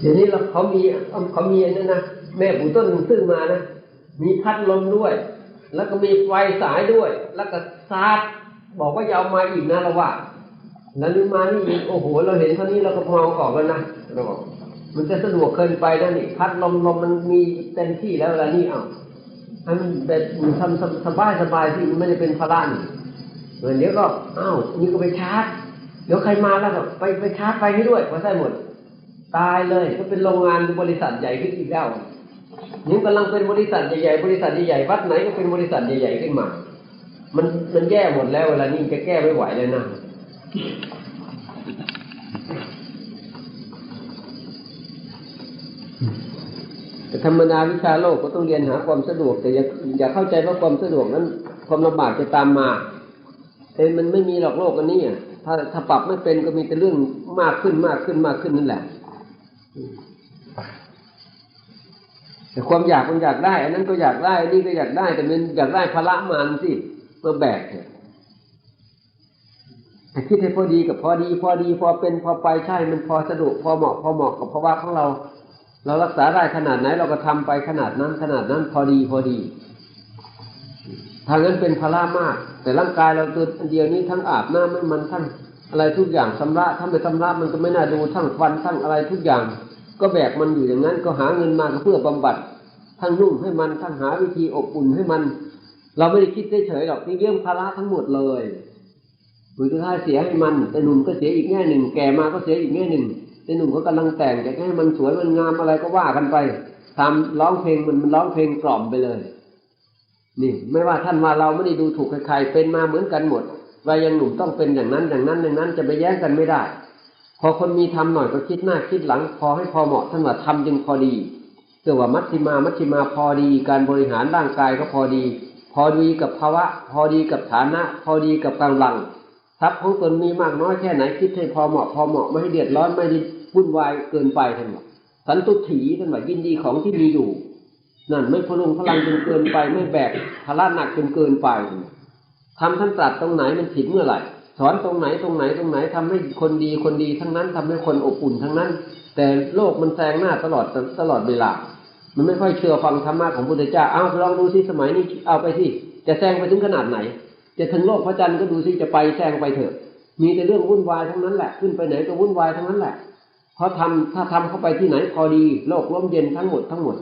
เดี๋ยวนี้เราเขามีเขามีอันนั้นนะแม่ปู่ต้นซื้อมานะมีพัดลมด้วย แล้วก็มีไฟสายด้วย แล้วก็ซาดบอกว่าจะเอามาอีกนะเราว่าแล้วลืมมานี่อีกโอ้โห เราเห็นเท่านี้เราก็มองออกแล้วนะเราบอกมันจะสะดวกเกินไปนะนี่พัดลมลมมันมีเต็มที่แล้วแล้วนี่เอาให้มันแบบทำสบายสบายที่มันไม่ได้เป็นภาระนี่เดี๋ยวก็อ้าวนี่ก็ไปชาร์จเดี๋ยวใครมาแล้วก็ไปไปชาร์จไฟให้ด้วยพอได้หมด ตายเลยก็เป็นโรงงานบริษัทใหญ่ขึ้นอีกแล้วนี่กำลังเป็นบริษัทใหญ่ๆบริษัทใหญ่ๆวัดไหนก็เป็นบริษัทใหญ่ๆขึ้นมา มันมันแย่หมดแล้วเวลานี้จะแก้ไม่ไหวเลยนะแต่ธรรมนาวิชาโลกก็ต้องเรียนหาความสะดวก แต่อย่าอย่าเข้าใจว่าความสะดวกนั้น ความลำบากจะตามมาแต่มันไม่มีหรอกโลกอันนี้อะถ้าถ้าปรับไม่เป็นก็มีแต่เรื่องมากขึ้นมากขึ้นมากขึ้นนั่นแหละ แต่ความอยากมันอยากได้ อันนั้นก็อยากได้นนี้ก็อยากได้ แต่มันอยากได้พละมันสิเพื่อแบกเถอะแต่คิดให้พอดีกับพอดี พอดี พอเป็นพอไปใช่ มันพอสะดวกพอเหมาะพอเหมาะกับภาวะของเรา เรารักษาได้ขนาดไหน เราก็ทำไปขนาดนั้น ขนาดนั้นพอดีพอดีทางนั้นเป็นพละมาก แต่ร่างกายเราตัวเดียวนี้ทั้งอาบน้ำไม่มันทั้ง อะไรทุกอย่างชำระถ้าไม่ชำระมันก็ไม่น่าดูทั้งฟันทั้งอะไรทุกอย่าง ก็แบกมันอยู่อย่างนั้นก็หาเงินมาเพื่อบำบัดทั้งนุ่งให้มันทั้งหาวิธีอบอุ่นให้มัน เราไม่ได้คิดเฉยๆหรอกนี่เรื่องภาระทั้งหมดเลยมือที่ท้าเสียให้มันแต่หนุ่มก็เสียอีกแง่หนึ่ง แก่มาก็เสียอีกแง่หนึ่งแต่หนุ่มเขากำลังแต่งจะให้มันสวยมันงามอะไรก็ว่ากันไปทำร้องเพลงมันมันร้องเพลงกล่อมไปเลย นี่ ไม่ว่าท่านว่าเราไม่ได้ดูถูกใครๆเป็นมาเหมือนกันหมด ว่ายังหนุ่มต้องเป็นอย่างนั้นอย่างนั้นอย่างนั้นจะไปแย้งกันไม่ได้ พอคนมีทำหน่อยก็คิดหน้าคิดหลัง พอให้พอเหมาะท่านว่าทำจึงพอดีเรียกว่ามัชฌิมามัชฌิมาพอดี การบริหารร่างกายก็พอดี พอดีกับภาวะ พอดีกับฐานะ พอดีกับกำลังทรัพย์ของตนมีมากน้อยแค่ไหนคิดให้พอเหมาะพอเหมาะไม่ให้เดือดร้อนไม่ได้วุ่นวายเกินไปท่านบอกสันตุถีท่านว่ายินดีของที่มีอยู่ นั่นไม่พลุงพลังจนเกินไปไม่แบกภาระหนักจนเกินไปท ทำท่านตรัสตรงไหนมันผิดเมื่อไหร่สอนตรงไหนตรงไหนตรงไหนทำให้คนดีคนดีทั้งนั้นทำให้คนอบอุ่นทั้งนั้น แต่โลกมันแซงหน้าตลอดตลอดเวลา มันไม่ค่อยเชื่อฟังธรรมะของพุทธเจ้าเอาลองดูสิสมัยนี้เอาไปที่จะแซงไปถึงขนาดไหน จะถึงโลกพระจันทร์ก็ดูสิจะไปแซงไปเถอะ มีแต่เรื่องวุ่นวายทั้งนั้นแหละขึ้นไปไหนก็วุ่นวายทั้งนั้นแหละเพราะทำถ้าทำเข้าไปที่ไหนพอดีโลกร่มเย็นทั้งหมดทั้งหมด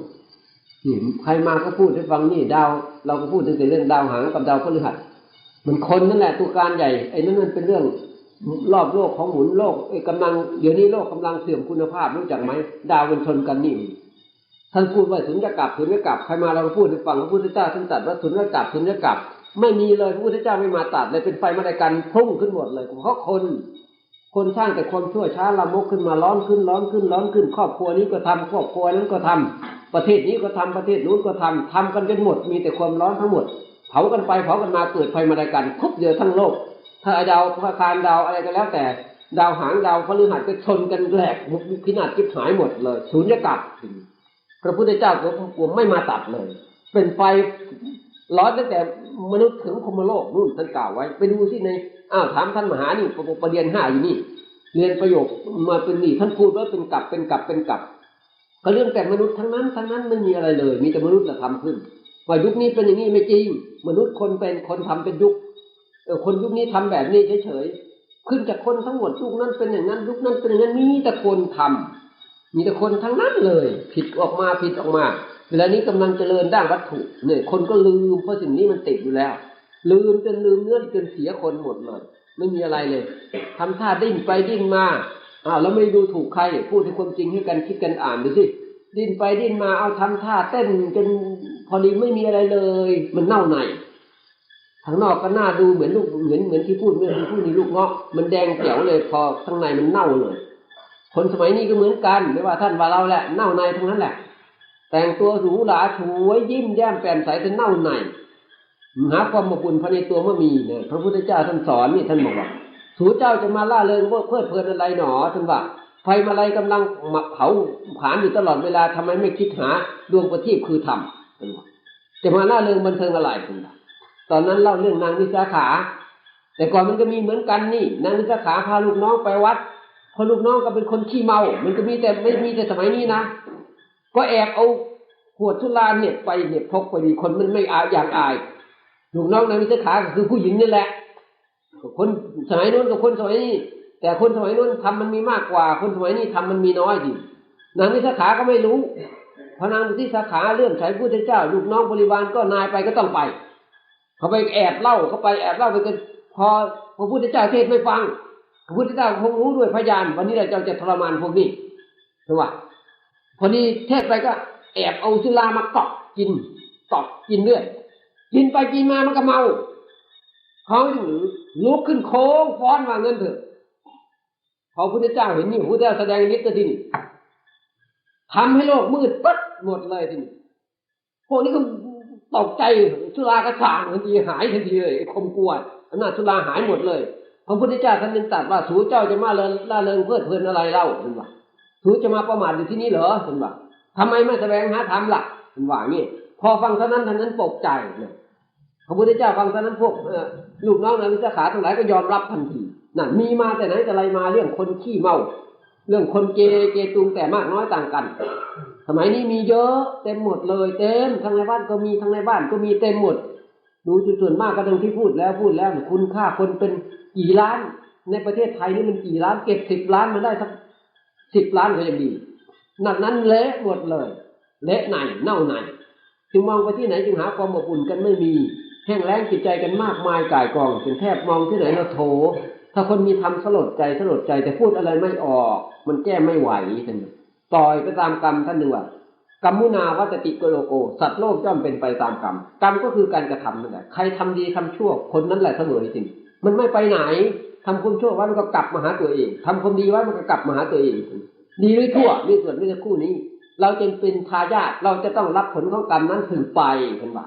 นี่ใครมาก็พูดให้ฟังนี่ดาว เราก็พูดถึงแต่เรื่องดาวหางกับดาวพฤหัส มันคนนั่นแหละตัวการใหญ่ไอ้นั่นมันเป็นเรื่องรอบโลกของหมุนโลกไอ้กำลังเดี๋ยวนี้โลกกำลังเสื่อมคุณภาพรู้จักไหมดาวมันชนกันนี่ท่านพูดว่าถึงจะกลับถึงจะกลับใครมาเราพูดให้ฟังพระพุทธเจ้าท่านตรัสว่าถึงจะกลับถึงจะกลับไม่มีเลยพระพุทธเจ้าไม่มาตัดเลยเป็นไฟมาในกันพุ่งขึ้นหมดเลยเพราะคน คนสร้างแต่ความชั่วช้าละมกขึ้นมาร้อนขึ้นร้อนขึ้นร้อนขึ้น ครอบครัวนี้ก็ทำครอบครัวนั้นก็ทำประเทศนี้ก็ทำประเทศนู้นก็ทำทำกันจนหมด มีแต่ความร้อนทั้งหมด เผากันไปเผากันมาเกิดไฟมาในกันคุบเดียวทั้งโลก ถ้าดาวพระคารดาวอะไรก็แล้วแต่ ดาวหางดาวพฤหัสก็ชนกันแหลกมุกพินาศจิบหายหมดเลยศูนย์กลับพระพุทธเจ้าก็ไม่มาตัดเลย เป็นไฟร้อนตั้งแต่มนุษย์ถึงพมโลกนู่นท่านกล่าวไว้ ไปดูสิในอ้าวถามท่านมหานี่ประเด็นห้าอยู่นี่เรียนประโยคมาเป็นนี่ท่านพูดว่าเป็นกลับเป็นกลับเป็นกลับก็เรื่องแต่มนุษย์ทั้งนั้นทั้งนั้นไม่มีอะไรเลย มีแต่มนุษย์ละทำขึ้น ว่ายุคนี้เป็นอย่างนี้ไม่จริง มนุษย์คนเป็นคนทำเป็นยุคเออคนยุคนี้ทำแบบนี้เฉยๆขึ้นจากคนทั้งหมดยุคนั้นเป็นอย่างนั้นยุคนั้นเป็นอย่างนั้นมีแต่คนทำมีแต่คนทั้งนั้นเลย ผิดออกมาผิดออกมา เวลานี้กำลังเจริญด้านวัตถุเนี่ยคนก็ลืมเพราะสิ่งนี้มันติดอยู่แล้ว ลืมจนลืมเนื้อจนเสียคนหมดเลยไม่มีอะไรเลยทำท่าดิ้นไปดิ้นมาอ้าวแล้วไม่ดูถูกใครพูดให้ความจริงให้กันคิดกันอ่านดูสิดิ้นไปดิ้นมาเอาทำท่าเต้นจน พอดีไม่มีอะไรเลย มันเน่าในข้างนอกก็น่าดูเหมือนลูกเหมือนเหมือนที่พูดเมื่อที่พูดในลูกเงาะมันแดงเขียวเลย พอข้างในมันเน่าเลย คนสมัยนี้ก็เหมือนกันไม่ว่าท่านว่าเราแหละเน่าในทั้งนั้นแหละ แต่งตัวหรูหราฉวยยิ้มแย้มแจ่มใสแต่เน่าในหาความอบอุ่นภายในตัวเมื่อมีเนี่ยพระพุทธเจ้าท่านสอนนี่ท่านบอกว่าสูเจ้าจะมาล่าเริงเพื่อเพลินอะไรหนอท่านว่าไฟมาลัยกำลังเผาผานอยู่ตลอดเวลาทำไมไม่คิดหาดวงประทีปคือธรรม จะมาเล่าเริงบันเทิงอะไรคุณตอนนั้นเล่าเรื่องนางวิสาขา แต่ก่อนมันก็มีเหมือนกันนี่ นางวิสาขาพาลูกน้องไปวัดพอลูกน้องก็เป็นคนขี้เมา มันก็มีแต่ไม่มีแต่สมัยนี้นะ ก็แอบเอาขวดสุราเนี่ยไปเนี่ยพกไปดีคนมันไม่อายอยากอาย ลูกน้องนายวิสาขาก็คือผู้หญิงนี่แหละ คนสมัยนู้นกับคนสมัยนี้ แต่คนสมัยนู้นทำมันมีมากกว่า คนสมัยนี้ทำมันมีน้อยดินางวิสาขาก็ไม่รู้ พนางวิสาขาเลื่อมใสพุทธเจ้าลูกน้องบริวารก็นายไปก็ต้องไป เขาไปแอบเล่าเขาไปแอบเล่าไปกันพอพระพุทธเจ้าเทศไม่ฟังพระพุทธเจ้าคงรู้ด้วยพยาน วันนี้เราจะทรมานพวกนี้ถูกป่ะพอดีเทศไปก็ แอบเอาสุรามาเกาะกินเกาะกินเรื่อยกินไปกินมามันก็เมาเขาลุกขึ้นโค้งฟ้อนว่าเงินเถอะพอพระพุทธเจ้าเห็นนี่พระพุทธเจ้าแสดงฤทธิ์ทีนี้ทำให้โลกมืดปั๊ด หมดเลยทีนี้พวกนี้ก็ตกใจสุรากระสางทันทีหายทันทีเลยคมกวดอำนาจสุราหายหมดเลยพระพุทธเจ้าท่านยังตรัสว่าสูเจ้าจะมาเลินล่าเริงเพลิดเพลินอะไรเล่าท่านว่าสูจะมาประมาทอยู่ที่นี่เหรอท่านว่าทำไมไม่แสดงหาธรรมล่ะท่านว่างี้พอฟังเท่านั้นท่านนั้นตกใจนะพระพุทธเจ้าฟังเท่านั้นพวกลูกน้องนายวิสาขาทั้งหลายก็ยอมรับทันทีนั่นมีมาแต่ไหนแต่ไรมาเรื่องคนขี้เมา เรื่องคนเกเกตุงแต่มากน้อยต่างกัน สมัยนี้มีเยอะเต็มหมดเลยเต็มทั้งในบ้านก็มีทั้งในบ้านก็มีเต็มหมด ดูจุดส่วนมากก็ดังที่พูดแล้วพูดแล้วคุณค่าคนเป็นกี่ล้าน ในประเทศไทยนี่มันกี่ล้านเก็บสิบล้านมาได้สักสิบล้านก็ยังดีหนักนั้นเละหมดเลย เละไหนเน่าไหนจึงมองไปที่ไหนจึงหาความอบอุ่นกันไม่มี แห้งแล้งจิตใจกันมากมายก่ายกองจนแทบมองที่ไหนเราโถ ถ้าคนมีทำสลดใจสลดใจแต่พูดอะไรไม่ออก มันแก้ไม่ไหวท่าน ปล่อยไปตามกรรมท่านหนึ่งว่ากรรมุนาวัตติโกโลโก สัตว์โลกย่อมเป็นไปตามกรรม กรรมก็คือการกระทำนั่นแหละ ใครทำดีทำชั่ว คนนั้นแหละเสมอจริง มันไม่ไปไหนทำคุณชั่วไว้มันก็กลับมาหาตัวเองทำคนดีไว้มันก็กลับมาหาตัวเอง ดีหรือชั่วนี่ส่วนเมื่คู่นี้ เราจึงเป็นทายาท เราจะต้องรับผลของกรรมนั้นถึงไปท่านว่า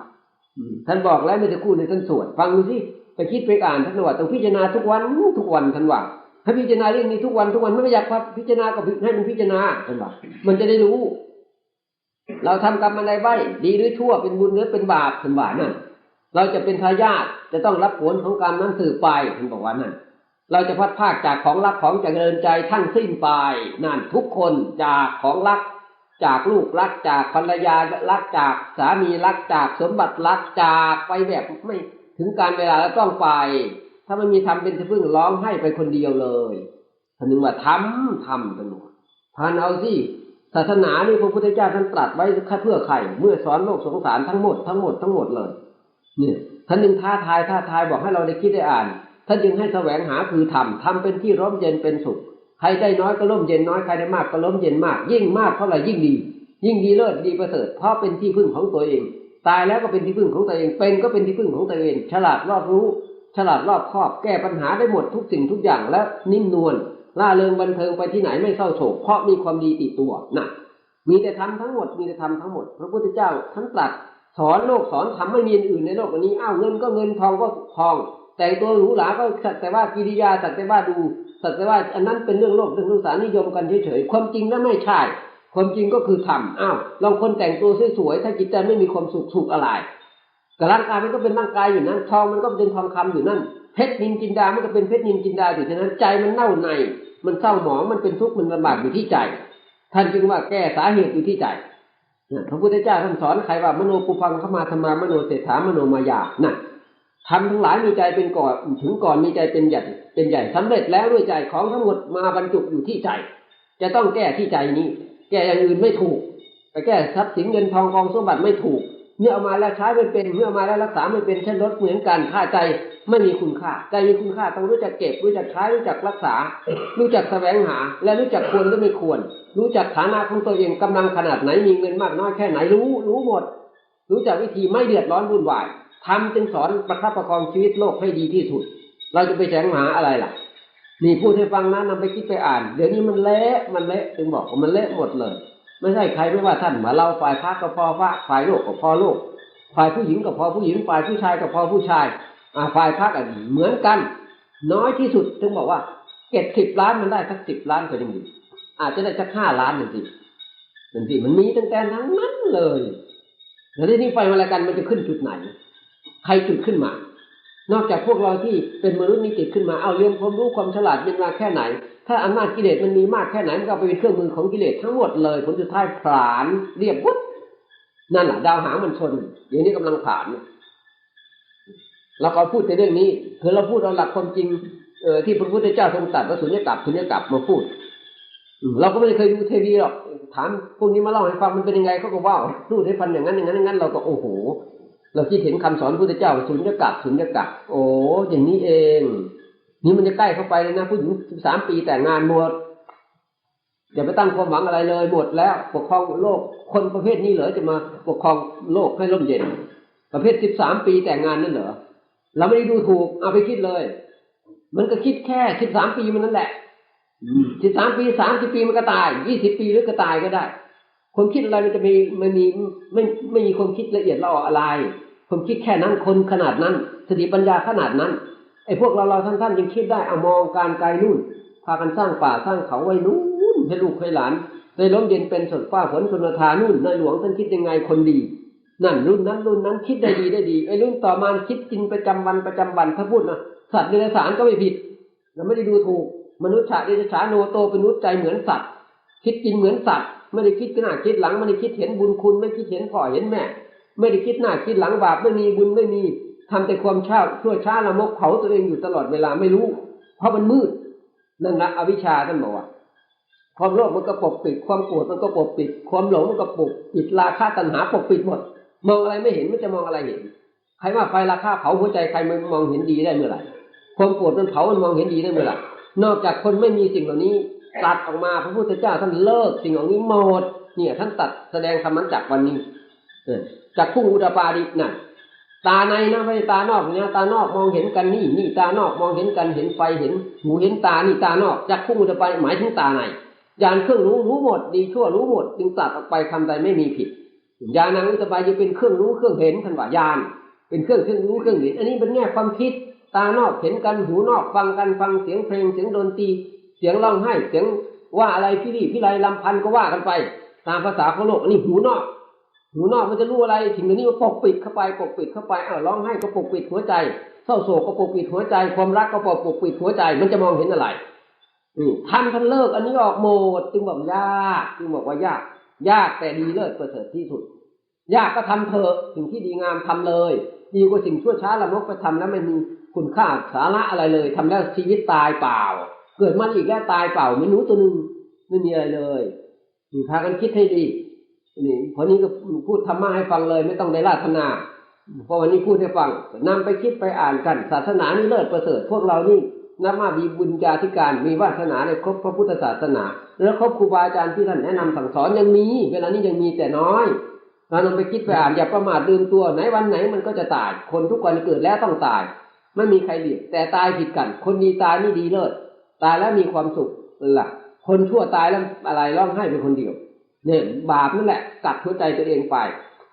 ท่านบอกแล้วเมื่คู่ในท่านสวด ฟังดูสิไปคิดไปอ่านท่านว่าต้องพิจารณาทุกวันทุกวันท่านว่า ถ้าพิจารณาเรื่องนี้ทุกวันทุกวันไม่อยากพิจารณาก็ให้มันพิจารณาท่านว่ามันจะได้รู้ เราทำกรรมอะไรไว้ ดีหรือชั่วเป็นบุญหรือเป็นบาปท่านว่านั่นเราจะเป็นทายาทจะต้องรับผลของกรรมนั้นสืบไปท่านบอกว่านั่นเราจะพัดภาคจากของรักของเจริญใจทั้งสิ้นไปนั่นทุกคนจากของรัก จากลูกรักจากภรรยารักจากสามีรักจากสมบัติรักจากไปแบบไม่ถึงการเวลาแล้วต้องไป ถ้าไม่มีทำเป็นที่พึ่งร้องให้ไปคนเดียวเลยท่านนึงว่าทำทำกันหมดทานเอาสิศาสนานี่พระพุทธเจ้าท่านตรัสไว้เพื่อใครเมื่อสอนโลกสงสารทั้งหมดทั้งหมดทั้งหมดเลย เนี่ยท่านหนึ่งท้าทายท้าทายบอกให้เราได้คิดได้อ่าน ท่านจึงให้แสวงหาคือทำทำเป็นที่ร่มเย็นเป็นสุขใครได้น้อยก็ร่มเย็นน้อยใครได้มากก็ร่มเย็นมาก ยิ่งมากเท่าไหร่ยิ่งดี ยิ่งดีเลิศดีประเสริฐเพราะเป็นที่พึ่งของตัวเอง ตายแล้วก็เป็นที่พึ่งของตัวเองเป็นก็เป็นที่พึ่งของตัวเอง ฉลาดรอบรู้ ฉลาดรอบคอบแก้ปัญหาได้หมดทุกสิ่งทุกอย่างและนิ่มนวลล่าเริงบันเทิงไปที่ไหนไม่เศร้าโศกเพราะมีความดีติดตัวนะมีแต่ทำทั้งหมดมีแต่ทำทั้งหมด พระพุทธเจ้าท่านตรัสสอนโลกสอนทำไม่มีอื่นในโลกนี้อ้าวเงินก็เงินทองก็ทอง แต่งตัวหรูหราก็สักแต่ว่ากิริยาสักแต่ว่าดูสักแต่ว่าอันนั้นเป็นเรื่องโลกเรื่องสงสารนิยมกันเฉยๆความจริงนั้นไม่ใช่ความจริงก็คือทำอ้าวลองคนแต่งตัวสวยๆถ้าจิตใจไม่มีความสุขสุขอะไร กับร่างกายมันก็เป็นร่างกายอยู่นั้น ทองมันก็เป็นทองคำอยู่นั่น เพชรนินจินดา มันก็เป็นเพชรนินจินดาอยู่ฉะนั้นใจมันเน่าใน มันเศร้าหมอง มันเป็นทุกข์ มันลำบากอยู่ที่ใจ ท่านจึงว่าแก้สาเหตุอยู่ที่ใจพระพุทธเจ้าท่านสอนใครว่ามโนปุพังเข้ามาธรรมามโนเศรษฐามโนมายานั่นทำทั้งหลายมีใจเป็นก่อนถึงก่อนมีใจเป็นใหญ่เป็นใหญ่สำเร็จแล้วด้วยใจของทั้งหมดมาบรรจุอยู่ที่ใจ จะต้องแก้ที่ใจนี้ แก้อย่างอื่นไม่ถูกไปแก้ทรัพย์สินเงินทองกองสมบัติไม่ถูก เมื่อเอามาแล้วใช้ไม่เป็น เมื่อเอามาแล้วรักษาไม่เป็นเช่นรถเหมือนกันค่าใจไม่มีคุณค่าใจมีคุณค่าต้องรู้จักเก็บ รู้จักใช้รู้จักรักษา รู้จักแสวงหา และรู้จักควรหรือไม่ควร รู้จักฐานะของตัวเองกำลังขนาดไหนมีเงินมากน้อยแค่ไหนรู้ รู้หมด รู้จักวิธีไม่เดือดร้อนวุ่นวายทำจึงสอนประคับประคองชีวิตโลกให้ดีที่สุด เราจะไปแสวงหาอะไรล่ะนี่พูดให้ฟังนะนำไปคิดไปอ่าน เดี๋ยวนี้มันเละมันเละจึงบอกว่ามันเละหมดเลย ไม่ใช่ใครไม่ว่าท่านมาเราฝ่ายพระก็พอพระฝ่ายโลกก็พอโลก ฝ่ายผู้หญิงก็พอผู้หญิง ฝ่ายผู้ชายก็พอผู้ชายอ่าฝ่ายพระก็เหมือนกัน น้อยที่สุดจึงบอกว่าเก็บสิบล้านมันได้สักสิบล้านก็ยังดีอาจจะได้สักห้าล้านหนึ่งสิหนึ่งสิมันมีตั้งแต่ทั้งนั้นเลยแล้วที่นี่ไฟมาละกันมันจะขึ้นจุดไหน ใครจุดขึ้นมา นอกจากพวกเราที่เป็นมนุษย์มีจิตขึ้นมาเอาเรียนความรู้ความฉลาดมีมาแค่ไหน ถ้าอำนาจกิเลสมันมีมากแค่ไหนมันก็ไปเป็นเครื่องมือของกิเลสทั้งหมดเลยผลสุดท้ายผลาญเรียบวุ้นั่นแหละดาวหางมันชนอย่างนี้กำลังผ่านเราก็พูดแต่เรื่องนี้คือเราพูดเอาหลักความจริงเออที่พระพุทธเจ้าทรงตรัสว่าสุญญากาศสุญญากาศมาพูดเราก็ไม่เคยดูเทวีหรอกถามพวกนี้มาเล่าให้ฟังมันเป็นยังไงเขาก็ว่าพูให้ฟันอย่างนั้นอย่างนั้นอย่างนั้น เราก็โอ้โห เราคิดเห็นคำสอนพุทธเจ้าสุญญากาศสุญญากาศโอ้อย่างนี้เอง นี่มันจะใกล้เข้าไปเลยนะผู้หญิงสิบสามปีแต่งงานหมดอย่าไปตั้งความหวังอะไรเลยหมดแล้วปกครองโลกคนประเภทนี้เหรอจะมาปกครองโลกให้ร่มเย็น ประเภทสิบสามปีแต่งงานนั่นเหรอเราไม่ได้ดูถูกเอาไปคิดเลย มันก็คิดแค่สิบสามปีมันนั่นแหละสิบสามปีสามสิบปีมันก็ตายยี่สิบปีหรือก็ตายก็ได้ คนคิดอะไรมันจะมีมันมีไม่ไม่มีคนคิดละเอียดละอออะไรคนคิดแค่นั้นคนขนาดนั้นสติปัญญาขนาดนั้นไอ้พวกเราเราท่านท่านยังคิดได้เอามองการไกลนู่นพากันสร้างป่าสร้างเขาไว้นู่นให้ลูกให้หลานในล้มเย็นเป็นสดฟ้าฝนชนทานู่นในหลวงท่านคิดยังไงคนดีนั่นรุ่นนั้นรุ่นนั้นคิดได้ดีได้ดีไอ้รุ่นต่อมาคิดจริงประจำวันประจำวันถ้าพูดนะสัตว์เดรัจฉานก็ไม่ผิดเราไม่ได้ดูถูกมนุษย์ชาเดรัจฉานโนโตเป็นมนุษย์ใจเหมือนสัตว์ คิดจริงเหมือนสัตว์ ไม่ได้คิดหน้าคิดหลังไม่ได้คิดเห็นบุญคุณไม่คิดเห็นพ่อเห็นแม่ ไม่ได้คิดหน้าคิดหลังบาปไม่มีบุญไม่มีทำแต่ความเช่าชั่วช้าละมกเผาตัวเองอยู่ตลอดเวลาไม่รู้ เพราะมันมืดนั่นนะอวิชชาท่านบอกว่าความโลภมันก็ปกปิด ความโกรธมันก็ปกปิด ความหลงมันก็ปกปิดราคะตัณหาปกปิดหมด มองอะไรไม่เห็นมันจะมองอะไรเห็นใครว่าไฟราคาเผาหัวใจใครมันมองเห็นดีได้เมื่อไหร่ความโกรธมันเผามันมองเห็นดีได้เมื่อไหร่นอกจากคนไม่มีสิ่งเหล่านี้ ตัดออกมาพระพุทธเจ้าท่านเลิกสิ่งเหล่านี้หมดเนี่ยท่านตัดแสดงธรรมันจากวันนี้จากผู้อุดปาดินั่นตาในนะไม่ใช่ตานอกเนี่ยตานอกมองเห็นกันนี่นี่ตานอกมองเห็นกันเห็นไฟเห็นหูเห็นตานี่ตานอกจากผู้อุดปาหมายถึงตาในยานเครื่องรู้รู้หมด ดีชั่วรู้หมด จึงตัดออกไปคำใดไม่มีผิดยานังอุตบาจะเป็นเครื่องรู้เครื่องเห็นทันว่ายาน เป็นเครื่องเครื่องรู้เครื่องเห็น อันนี้เป็นแง่ความคิดตานอกเห็นกันหูนอกฟังกันฟังเสียงเพลงเสียงดนตรี เสียงร้องไห้เสียงว่าอะไรพี่รี่พี่ไรลำพันก็ว่ากันไป ตามภาษาของโลกอันนี้หูนอกหูนอกมันจะรู้อะไรสิ่งนี้มันปกปิดเข้าไปปกปิดเข้าไปอ้าวร้องไห้ก็ปกปิดหัวใจเศร้าโศกก็ปกปิดหัวใจ ความรักก็ปกปิดหัวใจ มันจะมองเห็นอะไรท่านท่านเลิกอันนี้ออกโหมดจึงบอกยากจึงบอกว่ายาก ยากแต่ดีเลิศประเสริฐที่สุด ยากก็ทำเถอะสิ่งที่ดีงามทำเลย ดีกว่าสิ่งชั่วช้าละมกไปทำแล้วไม่มีคุณค่าสาระอะไรเลยทำแล้วชีวิตตายเปล่า เกิดมาอีกแล้วตายเปล่าไม่รู้ตัวหนึ่งไม่มีอะไรเลยนี่พากันคิดให้ดีนี่พอนี้ก็พูดธรรมะให้ฟังเลย ไม่ต้องได้ราธนาเพราะวันนี้พูดให้ฟังนำไปคิดไปอ่านกัน ศาสนานี่เลิศประเสริฐพวกเรานี่นับว่ามีบุญญาธิการมีวาสนาในครบพระพุทธศาสนา แล้วครบครูบาอาจารย์ที่ท่านแนะนำสั่งสอนยังมีเวลานี้ยังมีแต่น้อยเรานำไปคิดไปอ่านอย่าประมาทลืมตัวไหนวันไหนมันก็จะตาย คนทุกวันเกิดแล้วต้องตาย ไม่มีใครหลีกแต่ตายผิดกัน คนดีตายนี่ดีเลิศ ตายแล้วมีความสุขล่ะ คนชั่วตายแล้วอะไรร้องไห้เป็นคนเดียว เนี่ยบาปนั่นแหละกัดหัวใจตัวเองไป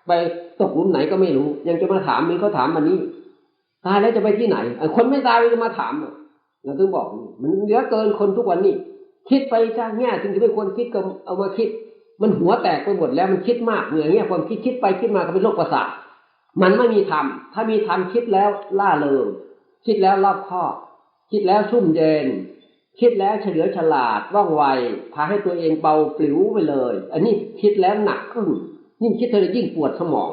ไปตกหลุมไหนก็ไม่รู้ ยังจะมาถามมีเขาถามมันนี้ ตายแล้วจะไปที่ไหน คนไม่ตายจะมาถามเราต้องบอก มันเยอะเกินคนทุกวันนี้ คิดไปจ้างแง่ถึงจะไม่ควรคิดก็เอามาคิด มันหัวแตกไปหมดแล้วมันคิดมากเหนื่อยเงี้ยความคิดคิดไปคิดมาก็เป็นโรคประสาทมันไม่มีธรรม ถ้ามีธรรมคิดแล้วล่าเริงคิดแล้วรอบคอบ คิดแล้วชุ่มเย็น คิดแล้วเฉลียวฉลาดว่องไวพาให้ตัวเองเบาปลิวไปเลย อันนี้คิดแล้วหนักขึ้น ยิ่งคิดเธอยิ่งปวดสมอง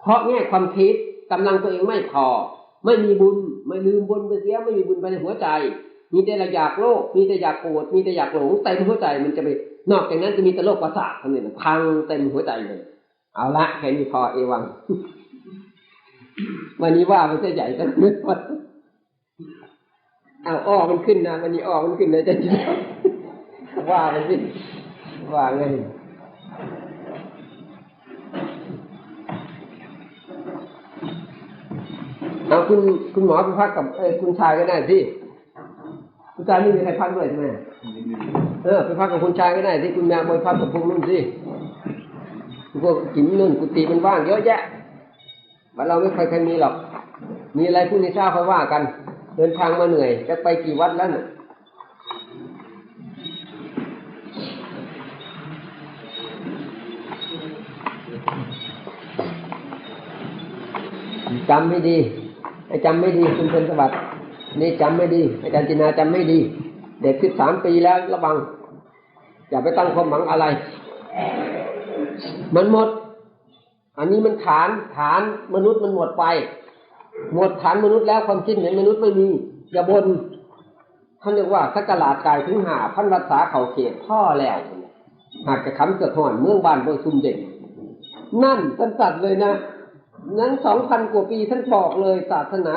เพราะแง่ความคิดกำลังตัวเองไม่พอ ไม่มีบุญไม่ลืมบุญไปเสียไม่มีบุญไปในหัวใจ มีแต่อยากโลก มีแต่อยากโกรธมีแต่อยากหลงเต็มหัวใจมันจะไปนอกจากนั้นจะมีแต่โรคประสาททั้งนั้นพังเต็มหัวใจเลยเอาละแค่นี้พอเอวัง วันนี้ว่าไมันจะใหญ่จังเลย เอาอ้อมันขึ้นนะวันนี้อ้อมันขึ้นนะจะจีว่ามันสิว่าไงเอาคุณคุณหมอไปพักกับเอคุณชายก็ได้สิคุณชายไม่มีใครพักด้วยใช่ไหมเออไปพักกับคุณชายก็ได้ที่คุณแม่ไปพักกับพวกนุ่นสิพวกกินนุ่นกุฏิมันว่างเยอะแยะบ้านเราไม่เคยเคยมีหรอก มีอะไรพวกนี้เช้าค่อยว่ากัน เดินทางมาเหนื่อย จะไปกี่วัดแล้วเนี่ยจำไม่ดีให้จำไม่ดีคุณเป็นสวัสดิ์นี่จำไม่ดีอาจารย์จินาจำไม่ดี เด็กสิบสามปีแล้วระวัง อย่าไปตั้งความหวังอะไร มันหมด อันนี้มันฐานฐานมนุษย์มันหมดไป หมดฐานมนุษย์แล้วความคิดเหมือนมนุษย์ไม่มีอย่าบนท่านเรียกว่าสักลาดกายถึงหาพันรักษาเขาเขตพ่อแล้วหากจะคำเกิดห่อนเมืองบ้านโดยซุ่มเด็กนั่นท่านตัดเลยนะนั้นสองพันกว่าปีท่านบอกเลยศาสนา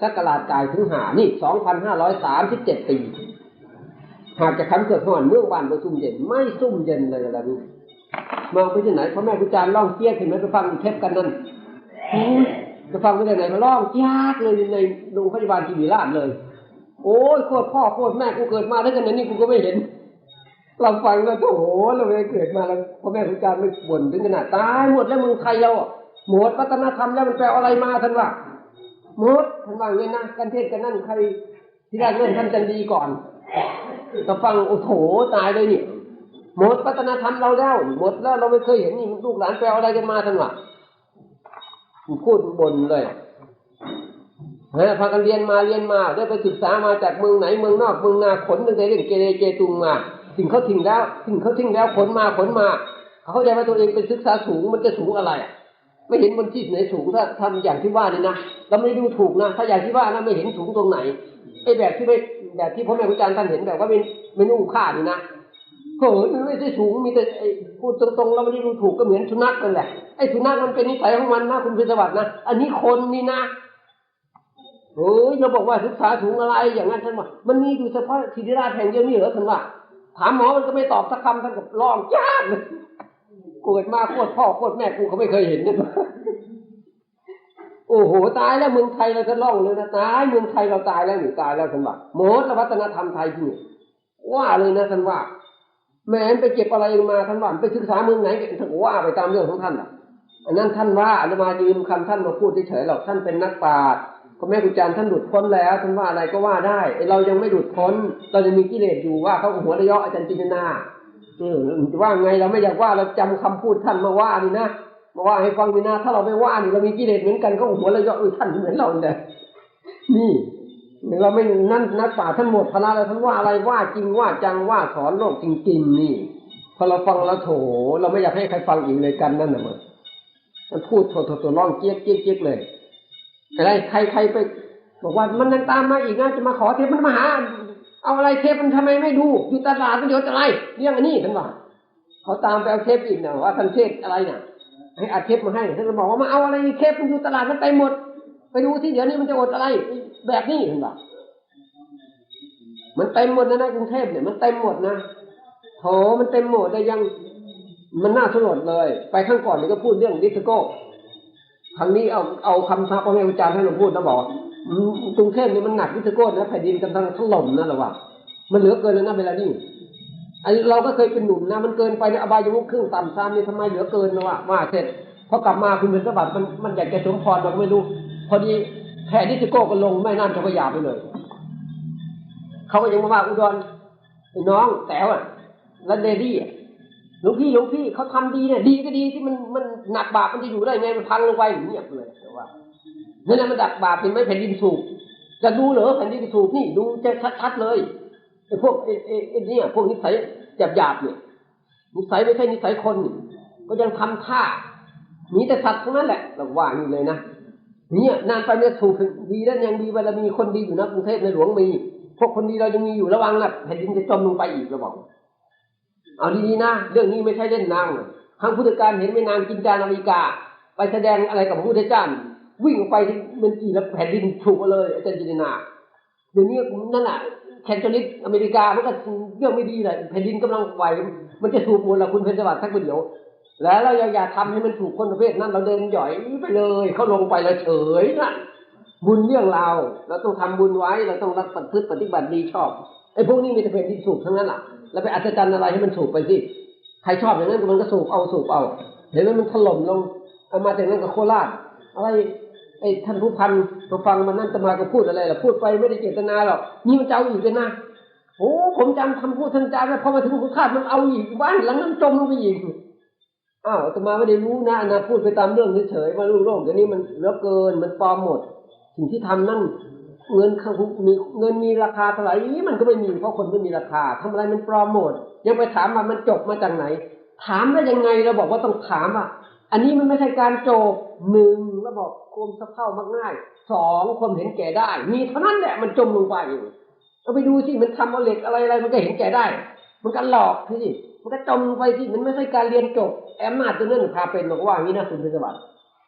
สักลาดกายถึงหานี่สองพันห้าร้อยสามสิบเจ็ดปี หากจะคำเกิดห่อนเมืองบ้านโดยซุ่มเย็นไม่ซุ่มเย็นเลยละนี่มองไปที่ไหนพ่อแม่ครูอาจารย์ร้องเจี๊ยกเห็นไหมไปฟังเทปกันนั่น โอ้ยไปฟังไปได้ไหนมาร้องยากเลยในโรงพยาบาลทีวีราชเลย โอ้ยโคตรพ่อโคตรแม่กูเกิดมาได้ขนาดนี้กูก็ไม่เห็น เราฟังแล้วโอ้โหเราไม่เกิดมาแล้วพ่อแม่ครูอาจารย์ไม่บ่นถึงขนาดตายหมดแล้วมืองไทยเราหมดวัฒนธรรมแล้วมันแปลอะไรมาท่านว่าหมดท่านว่าอย่างนี้นะกันเทศกันนั่นใครที่แรกเรื่องท่านจันดีก่อนก็ฟังโอ้โหตายเลยเนี่ยหมดวัฒนธรรมเราแล้วหมดแล้วเราไม่เคยเห็นนี่ลูกหลานแปลอะไรกันมาท่านว่า พูดบนเลยเฮ้ยพากันเรียนมาเรียนมา ได้ไปศึกษามาจากเมืองไหนเมืองนอกเมืองนาขนตั้งแต่เรื่องเกเรเจตุงมาสิ่งเขาทิ้งแล้วสิ่งเขาทิ้งแล้วขนมาขนมา เขาเข้าใจว่าตัวเองเป็นศึกษาสูงมันจะสูงอะไรไม่เห็นบนที่ไหนสูงถ้าทำอย่างที่ว่านี่นะเราไม่ดูถูกนะถ้าอย่างที่ว่านะไม่เห็นสูงตรงไหนไอ้แบบที่ไม่แบบที่พ่อแม่ครูอาจารย์ท่านเห็นแบบว่าเป็นไม่นุ่งผ้านี่นะ โหมันไม่ได้สูงมีแต่ไอ้พูดตรงๆเราไม่ได้ดูถูกก็เหมือนสุนัขนั่นแหละไอ้สุนัขมันเป็นนิสัยของมันนะคุณพิสวัสดิ์นะอันนี้คนนี่นะเฮ้ยเราบอกว่าศึกษาสูงอะไรอย่างนั้นท่านว่ามันมีอยู่เฉพาะทีราชแห่งเดียวนี่เหรอท่านว่าถามหมอมันก็ไม่ตอบสักคำท่านกับร้องจ้าเลยเกิดมาโคตรพ่อโคตรแม่กูเขาไม่เคยเห็นเนี่ยโอ้โหตายแล้วเมืองไทยเราจะร้องเลยนะตายเมืองไทยเราตายแล้วหรือตายแล้วท่านว่าหมดวัฒนธรรมไทยที่นี่ว่าเลยนะท่านว่า แม้ไปเก็บอะไรมาท่านว่าไปศึกษาเมืองไหนท่านว่าไปตามเรื่องของท่านอะอันนั้นท่านว่าอาตมายืมคำท่านมาพูดเฉยๆหรอกท่านเป็นนักปราชญ์พ่อแม่ครูจารย์ท่านหลุดพ้นแล้วท่านว่าอะไรก็ว่าได้เรายังไม่หลุดพ้นเรายังมีกิเลสอยู่ว่าเขาหัวระยะอาจารย์จินนาเออว่าไงเราไม่อยากว่าเราจำคำพูดท่านมาว่านี่นะมาว่าให้ฟังนี่นะถ้าเราไม่ว่านี่เรามีกิเลสเหมือนกันเขาหัวระยะเออท่านเหมือนเราเนี่ยนี่ เราไม่นั่นนักป่าท่านหมดพละแล้วท่านว่าอะไรว่าจริงว่าจังว่าสอนโลกจริงๆนี่พอเราฟังแล้วโถ เราไม่อยากให้ใครฟังอีกเลยกันนั่นน่ะมันมันพูดโถโถโถร้องเจี๊ยกเจี๊ยกเจี๊ยกเลยอะไรใครใครไป บอกว่ามันยังตามมาอีกนะจะมาขอเทปมันมาหา เอาอะไรเทปมันทำไมไม่ดูอยู่ตลาดมันเดี๋ยวจะไรเรื่องอันนี้ท่านว่าเขาตามไปเอาเทปอีกนะว่าท่านเทศอะไรเนี่ยให้อัดเทปมาให้ท่านบอกว่ามาเอาอะไรเทปมันอยู่ตลาดมันไปหมด ไปดูที่เดี๋ยวนี้มันจะอดอะไร แบบนี้ท่านว่ามันเต็มหมดนะในกรุงเทพเนี่ยมันเต็มหมดนะโถมันเต็มหมดแต่ยังมันน่าสลดเลย ไปข้างก่อนนี่ก็พูดเรื่องดิสโก้ครั้งนี้เอาเอาคำทัพพระแม่อาจารย์ให้เราพูดแล้วบอกกรุงเทพนี่มันหนักดิสโก้นะแผ่นดินกำลังถล่มนะเราว่ามันเหลือเกินแล้วนะเวลานี้ไอเราก็เคยเป็นหนุ่มนะมันเกินไปในอบายมุขครึ่งต่ำซ้ำนี่ทำไมเหลือเกินนะวะว่าเสร็จพอกลับมาคุณเป็นสบัติมันมันอยากจะสมพรเราก็ไม่รู้ พอดีแผ่ดิสโก้ก็ลงแม่น้ำเจ้าพระยาไปเลย เขาก็ยังมาว่าอุดรน้องแต๋วอะแล้วเดดี้หลวงพี่หลวงพี่เขาทำดีเนี่ยดีก็ดีที่มันมันหนักบาปมันจะอยู่ได้ไงมันพังลงไปเงียบเลยแต่ว่านั่นแหละมันดักบาปเป็นไม่แผ่นดินสูบจะดูเหรอแผ่นดินสูบนี่ดูจะชัดๆเลยไอ้พวกไอ้ไอ้เนี่ยพวกนิสัยหยาบๆเนี่ยนิสัยไม่ใช่นิสัยคน ก็ยังทำท่ามีแต่สัตว์ทั้งนั้นแหละเราว่านี่เลยนะ เนี่ยนานไปเนี่ยถูกดีแล้วยังดีเวลามีคนดีอยู่นะกรุงเทพในหลวงมีพวกคนดีเรายังมีอยู่ระวังนะแผ่นดินจะจมลงไปอีกเราบอกเอาดีๆนะเรื่องนี้ไม่ใช่เล่นนางทางพุทธการเห็นไม่นางกินจานาฬิกา ไปแสดงอะไรกับพระพุทธเจ้าวิ่งออกไปมันกี่แล้วแผ่นดินถูกเลยอาจารย์จินนาเดี๋ยวนี้นั่นแหละแคนโทนิสอเมริกามันก็เรื่องไม่ดีเลยแผ่นดินกำลังไหวมันจะถูกหมดละคุณเพชรสวัสดิ์สักเดี๋ยว แล้วเราอย่าทำให้มันถูกคนประเภทนั้นเราเดินหย่อยไปเลย เขาลงไปแล้วเฉยนะบุญเรื่องเราเราต้องทำบุญไว้เราต้องรักปฏิบัติปฏิบัติดีชอบไอ้พวกนี้มีแต่เป็นที่สูบทั้งนั้นแหละแล้วไปอัศจรรย์อะไรให้มันสูบไปสิใครชอบอย่างนั้นมันก็สูบเอาสูบเอาเห็นไหมมันถล่มลงเอามาจากนั้นกับโคราชอะไรไอ้ท่านผู้พันมาฟังมันนั่นจะมาก็พูดอะไรล่ะพูดไปไม่ได้เจตนาหรอกนี่มันจะเอาอีกเลยนะโอ้ผมจำคำพูดท่านอาจารย์แล้วพอมาถึงคุณคาดมันเอาอีกบ้านหลังนั้นจมลงไปอีก อ้าวอาตมาไม่ได้รู้นะนะพูดไปตามเรื่องเฉยๆว่าลูกโลกเดี๋ยวนี้มันเหลือเกินมันปลอมหมด สิ่งที่ทำนั่นเงินเขามีเงินมีราคาเท่าไหร่มันก็ไม่มีเพราะคนไม่มีราคาทำอะไรมันปลอมหมด ยังไปถามว่ามันจบมาจากไหน ถามได้ยังไงเราบอกว่าต้องถามอะ อันนี้มันไม่ใช่การโจบหนึ่งเราบอกความสะเพร่ามากง่ายสองความเห็นแก่ได้ มีเท่านั้นแหละมันจมลงไปอยู่เราไปดูสิมันทำเอาเหล็กอะไรอะไรมันก็เห็นแก่ได้ มันก็หลอกที่ มันก็จมลงไปที่มันไม่ใช่การเรียนจบแอมนาจตัวนั้นพาเป็นบอกว่าอย่างนี้นะคุณเป็นสวัสด์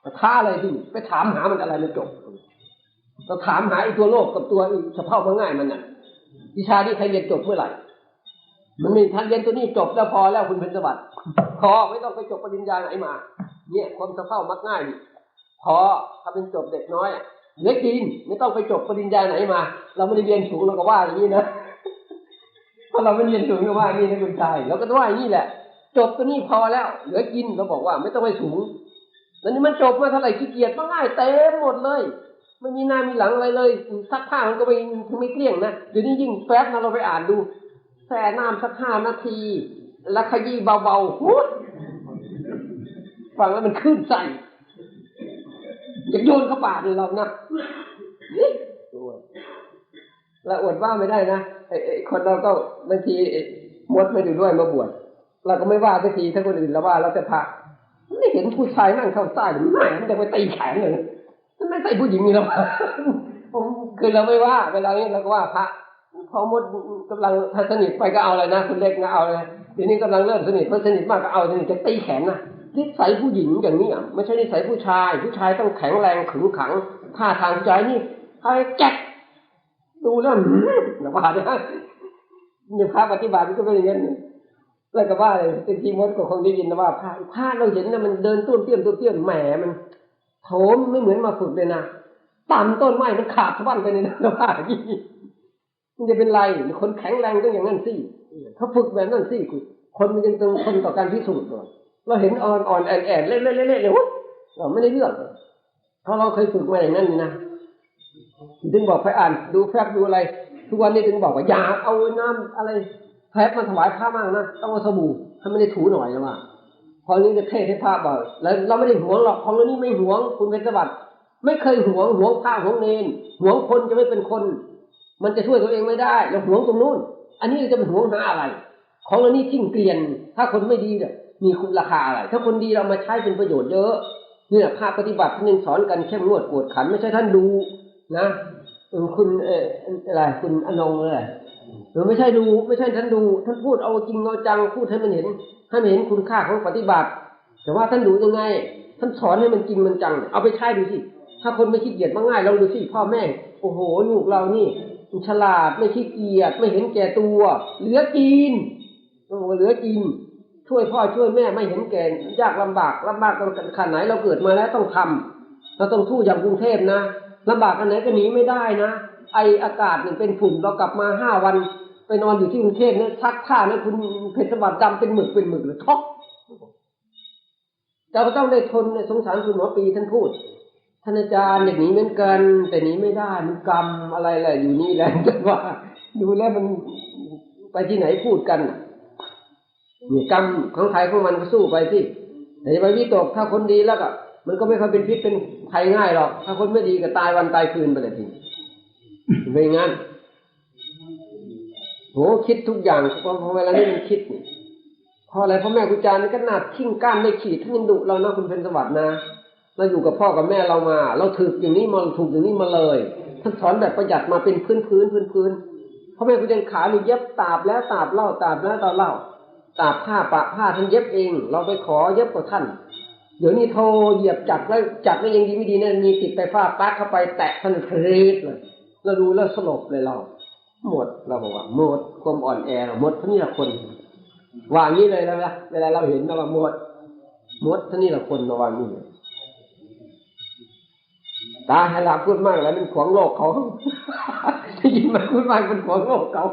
แต่ท้าอะไรที่ไปถามหามันอะไรมันจบเราถามหาไอ้ตัวโลกกับตัวอ้สะเพร่ามาง่ายมันน่ะวิชาที่ใครเรียนจบเมื่อไหร่ มันมีทันเรียนตัวนี้จบแล้วพอแล้วคุณเป็นสวัสดิ์พอไม่ต้องไปจบปริญญาไหนมา เนี่ยความสะเพมักง่ายดิพอถ้าเป็นจบเด็กน้อยเลือกินไม่ต้องไปจบปริญญาไหนมา เราไม่ได้เรียนสูงเราก็ว่าอย่างนี้นะ เราไม่เรียนสูงก็ว่าอย่างนี้นะคุณชายเราก็ว่าอย่างนี้แหละ จบตัวนี้พอแล้ว เหลือกินเราบอกว่าไม่ต้องไปสูงแล้วนี่มันจบมาเท่าไหร่ขี้เกียจมัง่ายเต็มหมดเลยไม่มีหน้ามีหลังอะไรเลยซักผ้ามันก็ไม่ไม่เกลี้ยงนะเดี๋ยวนี้ยิ่งแป๊บนะเราไปอ่านดูแช่น้ำสักห้านาที แล้วขยี้เบาๆหูฟังแล้วมันขึ้นใจอยากโยนเข้าปากเลยเรานะ เราอวดว่าไม่ได้นะไอ้คนเราก็บางทีมดไม่ดูด้วยมาบวชเราก็ไม่ว่าสักทีถ้าคนอื่นเราว่าเราจะพาไม่เห็นผู้ชายนั่งเข้าใต้หรือไม่มันจะไปตีแขนเลยไม่ใส่ผู้หญิงนี่หรอกผมคือเราไม่ว่าเวลานี้เราก็ว่าพระพอมดกำลังถ้าสนิทไปก็เอาอะไรนะคุณเล็กนะเอาเลยทีนี้กำลังเริ่มสนิทเพราะสนิทมากก็เอาสนิทจะตีแขนนะนิสัยผู้หญิงอย่างนี้ไม่ใช่นิสัยผู้ชาย ผู้ชายต้องแข็งแรงขึงขังท่าทางใจนี่ใครแจ็ค ดูแล้วนะว่าเนี่ยนี่พระปฏิบัติก็เป็นอย่างนี้แล้วก็ว่าเลยเป็นทีมดก็คงได้ยินนะว่าพระพระเราเห็นนะมันเดินตุ้มเตี้ยมตุ้มเตี้ยมแหมมันโถมไม่เหมือนมาฝึกเลยนะต่ำต้นไม้มันขาดสะบั้นไปเลยนว่าอย่างนี้มันจะเป็นไรคนแข็งแรงต้องอย่างนั้นสิเขาฝึกแบบนั้นสิคนมันยังต้องทนต่อการพิสูจน์เลยเราเห็นอ่อนอ่อนแอนแอนเล่นเล่นเล่นเล่เลยเราไม่ได้เลือกเพราะเราเคยฝึกมาอย่างนั้นนะ ถึงบอกไปอ่าน ดูแฟบดูอะไร ทุกวันนี้ถึงบอกว่าอย่าเอาน้ำอะไรแฟบมาถวายพระมากนะต้องเอาสบู่ถ้าไม่ได้ถูหน่อยนะว่าพอนี้จะเทศให้พระบอกแล้วเราไม่ได้หวงหรอกของเรานี่ไม่หวงคุณเป็นสวัสดิ์ไม่เคยหวงหวงพระหวงเนนหวงคนจะไม่เป็นคน มันจะช่วยตัวเองไม่ได้เราหวงตรงนู้น อันนี้จะเป็นหวงหาอะไร ของเรานี่ทิ้งเกลียน ถ้าคนไม่ดีเนี่ยมีคุณราคาอะไร ถ้าคนดีเรามาใช้เป็นประโยชน์เยอะเนี่ยภาคปฏิบัติท่านสอนกันเข้มงวดกวดขัน ไม่ใช่ท่านดู นะคุณเอออะไรคุณอนงเลยหรือไม่ใช่ดูไม่ใช่ท่านดูท่านพูดเอาจริงเอาจังพูดให้มันเห็นให้มันเห็นคุณค่าของปฏิบัติ แต่ว่าท่านดูยังไง ท่านสอนให้มันจริงมันจัง เอาไปใช้ดูสิถ้าคนไม่ขี้เกียจมาง่ายลองดูสิพ่อแม่ โอ้โหลูกเรานี่ฉลาดไม่ขี้เกียจไม่เห็นแก่ตัว เหลือกินโอ้เหลือกิน ช่วยพ่อช่วยแม่ไม่เห็นแก่ยากลำบากลำบากกันขนาดไหนเราเกิดมาแล้วต้องทำเราต้องทู่อย่างกรุงเทพนะ ลำบากกันไหนก็หนีไม่ได้นะ ไออากาศเนี่ยเป็นฝุ่นเรากลับมาห้าวัน ไปนอนอยู่ที่กรุงเทพเนี่ยชักผ้าเนี่ยคุณเพชรสวัสดิ์ดำเป็นหมึกเป็นหมึกหรือท็อกเราต้องได้ทนในสงสารคุณหมอปีท่านพูดท่านอาจารย์อย่างนี้เหมือนกัน แต่หนีไม่ได้มันกรรมอะไรแหละอยู่นี่แหละจะว่า ดูแล้วมันไปที่ไหนพูดกันเนี่ยกรรมของใครของมันก็สู้ไปที่แต่ไปวิตกถ้าคนดีแล้วก็ มันก็ไม่ค่อยเป็นพิษเป็นภัยง่ายหรอกถ้าคนไม่ดีก็ตายวันตายคืนไปเลยทีไม่งั้นโหคิดทุกอย่างพอเวลานี้มันคิดพออะไรพ่อแม่ครูอาจารย์นี่ก็หนาดทิ้งก้านไม่ขีดท่านยังดุเรานะคุณเป็นสวัสดิ์นะเราอยู่กับพ่อกับแม่เรามา เราถืออย่างนี้มาถูกอย่างนี้มาเลยท่านสอนแบบประหยัดมาเป็นพื้นพื้นพื้นพื้นพ่อแม่ครูอาจารย์ขานี่เย็บตาบแล้วตาบเล่าตาบแล้วตาเล่าตากผ้าปะผ้าท่านเย็บเอง เราไปขอเย็บกับท่าน เดี๋ยวนี้โทรเหยียบจักแล้วจักแล้วยังดีไม่ดีเนี่ยมีติดไปฟ้าปักเข้าไปแตะท่านครีดเลยเราดูแล้วสลบเลยเรา หมดเราบอกว่าหมดความอ่อนแอหมดท่านี้ละคนวางนี้เลยแล้วนะเวลาเราเห็นเราว่าหมดหมดท่านี้ละคนระวังนี่ตาให้ลับพูดมากแล้วมันขวางโลกเขาได้ยินมันพูดมากมันขวางโลกเขา